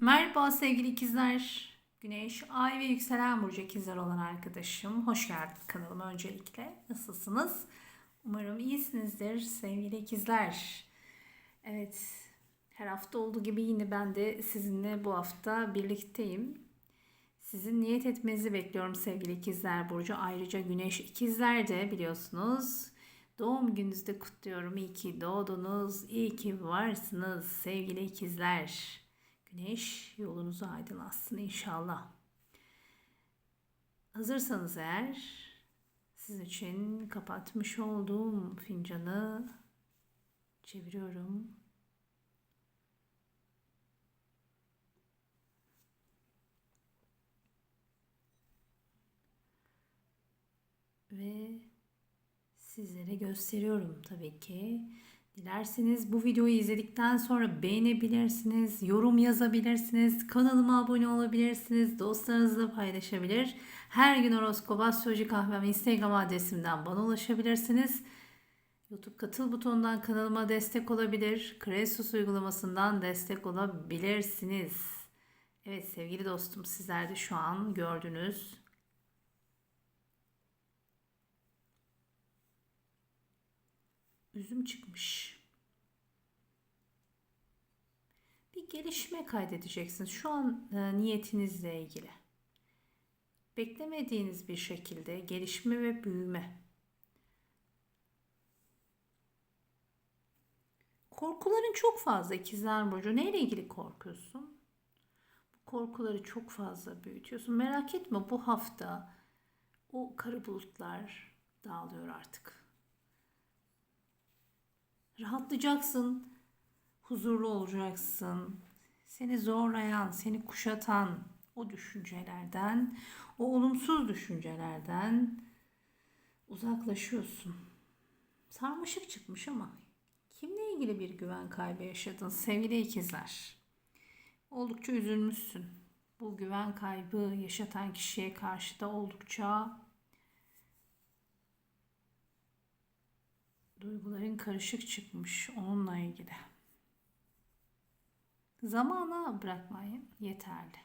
Merhaba sevgili ikizler. Güneş, ay ve yükselen burcu ikizler olan arkadaşım. Hoş geldin kanalıma öncelikle. Nasılsınız? Umarım iyisinizdir sevgili ikizler. Evet, her hafta olduğu gibi yine ben de sizinle bu hafta birlikteyim. Sizin niyet etmenizi bekliyorum sevgili ikizler burcu. Ayrıca güneş ikizler de biliyorsunuz. Doğum gününüzde kutluyorum. İyi ki doğdunuz, iyi ki varsınız sevgili ikizler. Güneş yolunuzu aydınlatsın inşallah. Hazırsanız eğer sizin için kapatmış olduğum fincanı çeviriyorum. Ve sizlere gösteriyorum tabii ki. Dilerseniz bu videoyu izledikten sonra beğenebilirsiniz, yorum yazabilirsiniz, kanalıma abone olabilirsiniz, dostlarınızla paylaşabilir. Her gün horoskop astroloji kahvem Instagram adresimden bana ulaşabilirsiniz. YouTube katıl butonundan kanalıma destek olabilir. Kresus uygulamasından destek olabilirsiniz. Evet sevgili dostum sizler de şu an gördünüz. Üzüm çıkmış. Bir gelişme kaydedeceksiniz şu an e, niyetinizle ilgili. Beklemediğiniz bir şekilde gelişme ve büyüme. Korkuların çok fazla ikizler burcu. Neyle ilgili korkuyorsun? Bu korkuları çok fazla büyütüyorsun. Merak etme bu hafta o kara bulutlar dağılıyor artık. Rahatlayacaksın, huzurlu olacaksın. Seni zorlayan, seni kuşatan o düşüncelerden, o olumsuz düşüncelerden uzaklaşıyorsun. Sarmaşık çıkmış ama kimle ilgili bir güven kaybı yaşadın sevgili ikizler? Oldukça üzülmüşsün. Bu güven kaybı yaşatan kişiye karşı da oldukça Duyguların karışık çıkmış onunla ilgili. Zamana bırakmayın yeterli.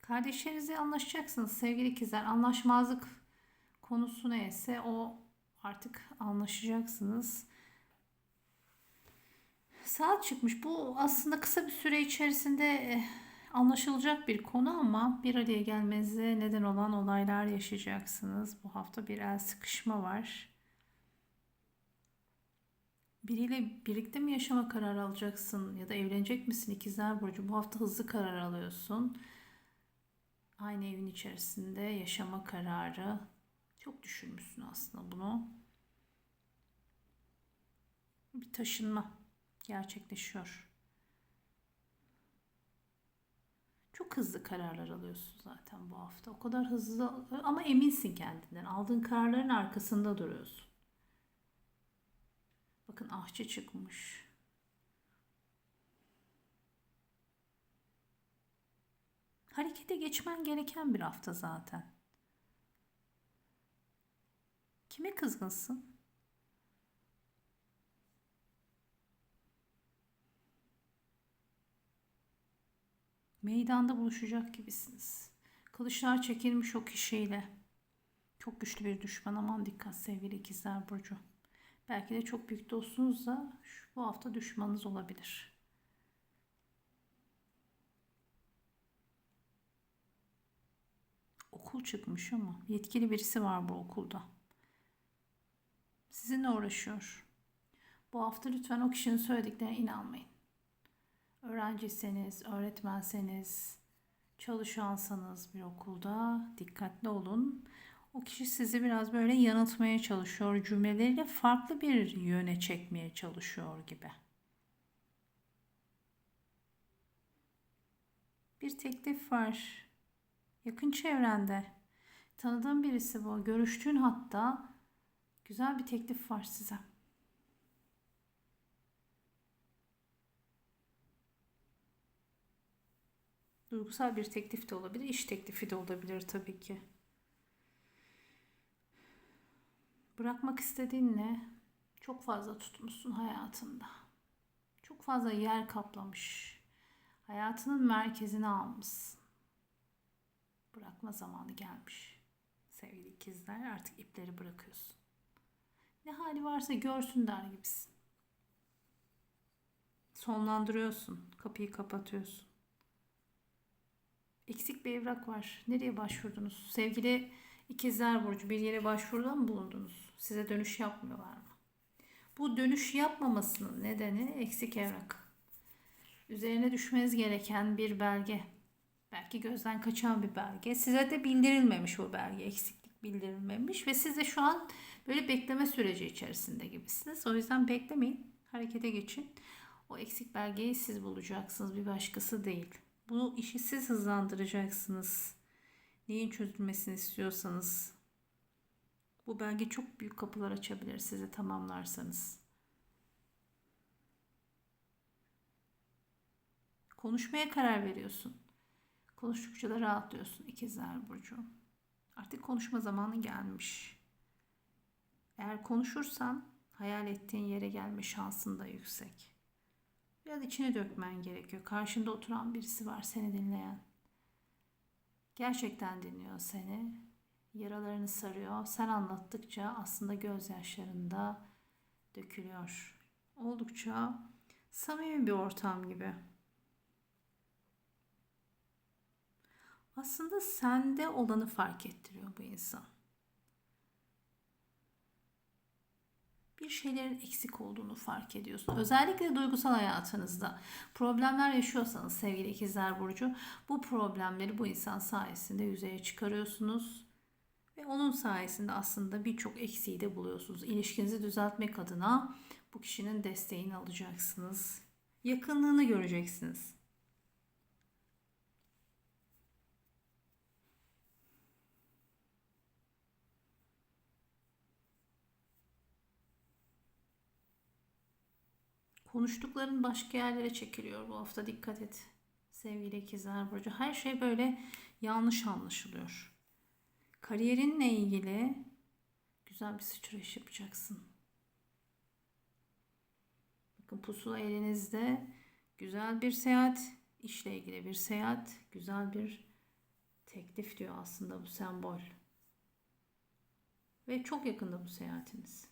Kardeşlerinizle anlaşacaksınız sevgili ikizler. Anlaşmazlık konusu neyse o artık anlaşacaksınız. Saat çıkmış. Bu aslında kısa bir süre içerisinde eh, anlaşılacak bir konu ama bir araya gelmenize neden olan olaylar yaşayacaksınız. Bu hafta bir el sıkışma var. Biriyle birlikte mi yaşama kararı alacaksın ya da evlenecek misin ikizler burcu? Bu hafta hızlı karar alıyorsun. Aynı evin içerisinde yaşama kararı. Çok düşünmüşsün aslında bunu. Bir taşınma gerçekleşiyor. Çok hızlı kararlar alıyorsun zaten bu hafta. O kadar hızlı ama eminsin kendinden. Aldığın kararların arkasında duruyorsun. Bakın ahçı çıkmış. Harekete geçmen gereken bir hafta zaten. Kime kızgınsın? Meydanda buluşacak gibisiniz. Kılıçlar çekilmiş o kişiyle. Çok güçlü bir düşman aman dikkat sevgili ikizler burcu. Belki de çok büyük dostunuz da bu hafta düşmanınız olabilir. Okul çıkmış ama yetkili birisi var bu okulda. Sizinle uğraşıyor. Bu hafta lütfen o kişinin söylediklerine inanmayın. Öğrenciyseniz, öğretmenseniz, çalışansanız bir okulda dikkatli olun. O kişi sizi biraz böyle yanıltmaya çalışıyor cümleleriyle farklı bir yöne çekmeye çalışıyor gibi. Bir teklif var. Yakın çevrende. Tanıdığın birisi bu. Görüştüğün hatta güzel bir teklif var size. Duygusal bir teklif de olabilir, iş teklifi de olabilir tabii ki. Bırakmak istediğinle çok fazla tutmuşsun hayatında. Çok fazla yer kaplamış. Hayatının merkezine almışsın. Bırakma zamanı gelmiş. Sevgili ikizler artık ipleri bırakıyorsun. Ne hali varsa görsün der gibisin. Sonlandırıyorsun. Kapıyı kapatıyorsun. Eksik bir evrak var. Nereye başvurdunuz? Sevgili ikizler burcu bir yere başvuruda mı bulundunuz? Size dönüş yapmıyorlar mı? Bu dönüş yapmamasının nedeni eksik evrak. Üzerine düşmeniz gereken bir belge. Belki gözden kaçan bir belge. Size de bildirilmemiş o belge. Eksiklik bildirilmemiş ve siz de şu an böyle bekleme süreci içerisinde gibisiniz. O yüzden beklemeyin. Harekete geçin. O eksik belgeyi siz bulacaksınız. Bir başkası değil. Bu işi siz hızlandıracaksınız. Neyin çözülmesini istiyorsanız. Bu belge çok büyük kapılar açabilir size tamamlarsanız. Konuşmaya karar veriyorsun. Konuştukça da rahatlıyorsun ikizler burcu. Artık konuşma zamanı gelmiş. Eğer konuşursan hayal ettiğin yere gelme şansın da yüksek. Biraz içine dökmen gerekiyor. Karşında oturan birisi var seni dinleyen. Gerçekten dinliyor seni. Yaralarını sarıyor. Sen anlattıkça aslında gözyaşlarında dökülüyor. Oldukça samimi bir ortam gibi. Aslında sende olanı fark ettiriyor bu insan. bir şeylerin eksik olduğunu fark ediyorsun. Özellikle duygusal hayatınızda problemler yaşıyorsanız sevgili ikizler burcu bu problemleri bu insan sayesinde yüzeye çıkarıyorsunuz. Onun sayesinde aslında birçok eksiği de buluyorsunuz. İlişkinizi düzeltmek adına bu kişinin desteğini alacaksınız. Yakınlığını göreceksiniz. Konuştukların başka yerlere çekiliyor bu hafta dikkat et. Sevgili ikizler burcu. Her şey böyle yanlış anlaşılıyor. Kariyerinle ilgili güzel bir sıçrayış yapacaksın. Bakın pusula elinizde güzel bir seyahat, işle ilgili bir seyahat, güzel bir teklif diyor aslında bu sembol. Ve çok yakında bu seyahatiniz.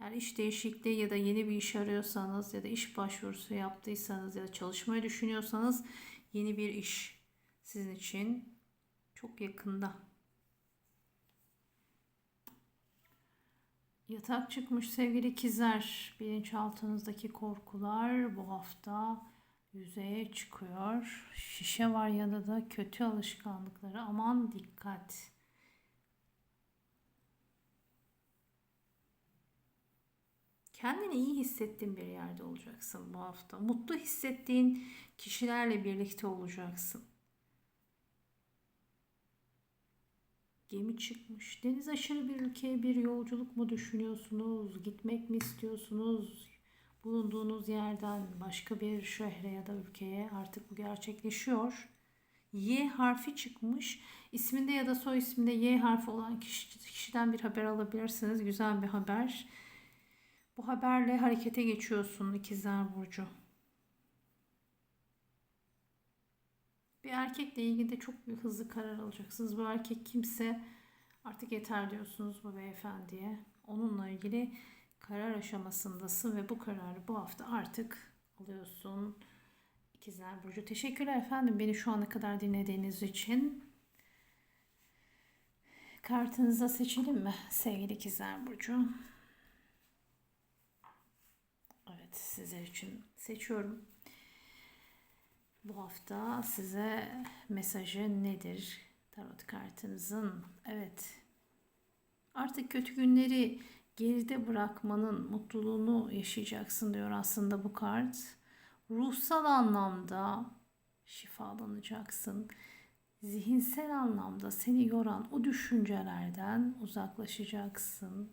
Eğer iş değişikliği ya da yeni bir iş arıyorsanız ya da iş başvurusu yaptıysanız ya da çalışmayı düşünüyorsanız yeni bir iş sizin için çok yakında. Yatak çıkmış sevgili ikizler. Bilinçaltınızdaki korkular bu hafta yüzeye çıkıyor. Şişe var yanında da kötü alışkanlıkları aman dikkat. Kendini iyi hissettiğin bir yerde olacaksın bu hafta. Mutlu hissettiğin kişilerle birlikte olacaksın. Gemi çıkmış. Deniz aşırı bir ülkeye bir yolculuk mu düşünüyorsunuz? Gitmek mi istiyorsunuz? Bulunduğunuz yerden başka bir şehre ya da ülkeye artık bu gerçekleşiyor. Y harfi çıkmış. İsminde ya da soy isminde Y harfi olan kişi, kişiden bir haber alabilirsiniz. Güzel bir haber. Bu haberle harekete geçiyorsun ikizler burcu. Bir erkekle ilgili de çok bir hızlı karar alacaksınız. Bu erkek kimse artık yeter diyorsunuz bu beyefendiye. Onunla ilgili karar aşamasındasın ve bu kararı bu hafta artık alıyorsun. İkizler Burcu. Teşekkürler efendim beni şu ana kadar dinlediğiniz için. Kartınıza seçelim mi sevgili ikizler Burcu? Evet sizler için seçiyorum. Bu hafta size mesajı nedir? Tarot kartınızın. Evet. Artık kötü günleri geride bırakmanın mutluluğunu yaşayacaksın diyor aslında bu kart. Ruhsal anlamda şifalanacaksın. Zihinsel anlamda seni yoran o düşüncelerden uzaklaşacaksın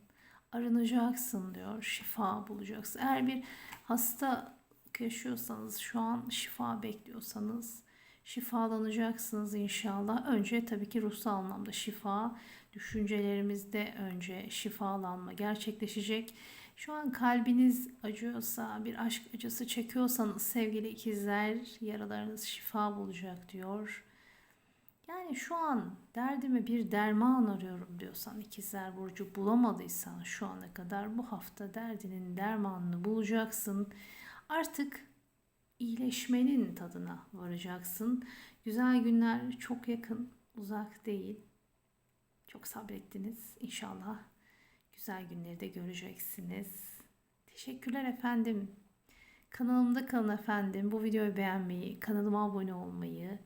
arınacaksın diyor. Şifa bulacaksın. Eğer bir hasta yaşıyorsanız şu an şifa bekliyorsanız şifalanacaksınız inşallah. Önce tabii ki ruhsal anlamda şifa, düşüncelerimizde önce şifalanma gerçekleşecek. Şu an kalbiniz acıyorsa, bir aşk acısı çekiyorsanız sevgili ikizler yaralarınız şifa bulacak diyor. Yani şu an derdime bir derman arıyorum diyorsan ikizler burcu bulamadıysan şu ana kadar bu hafta derdinin dermanını bulacaksın. Artık iyileşmenin tadına varacaksın. Güzel günler çok yakın, uzak değil. Çok sabrettiniz. İnşallah güzel günleri de göreceksiniz. Teşekkürler efendim. Kanalımda kalın efendim. Bu videoyu beğenmeyi, kanalıma abone olmayı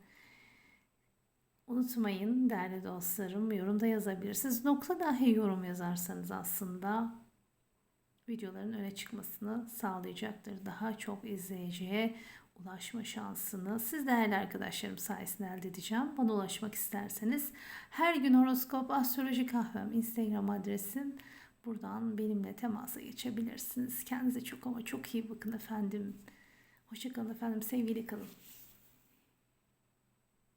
unutmayın değerli dostlarım. Yorumda yazabilirsiniz. Nokta dahi yorum yazarsanız aslında videoların öne çıkmasını sağlayacaktır. Daha çok izleyiciye ulaşma şansını siz değerli arkadaşlarım sayesinde elde edeceğim. Bana ulaşmak isterseniz her gün horoskop astroloji kahvem Instagram adresim. Buradan benimle temasa geçebilirsiniz. Kendinize çok ama çok iyi bakın efendim. Hoşçakalın efendim. Sevgili kalın.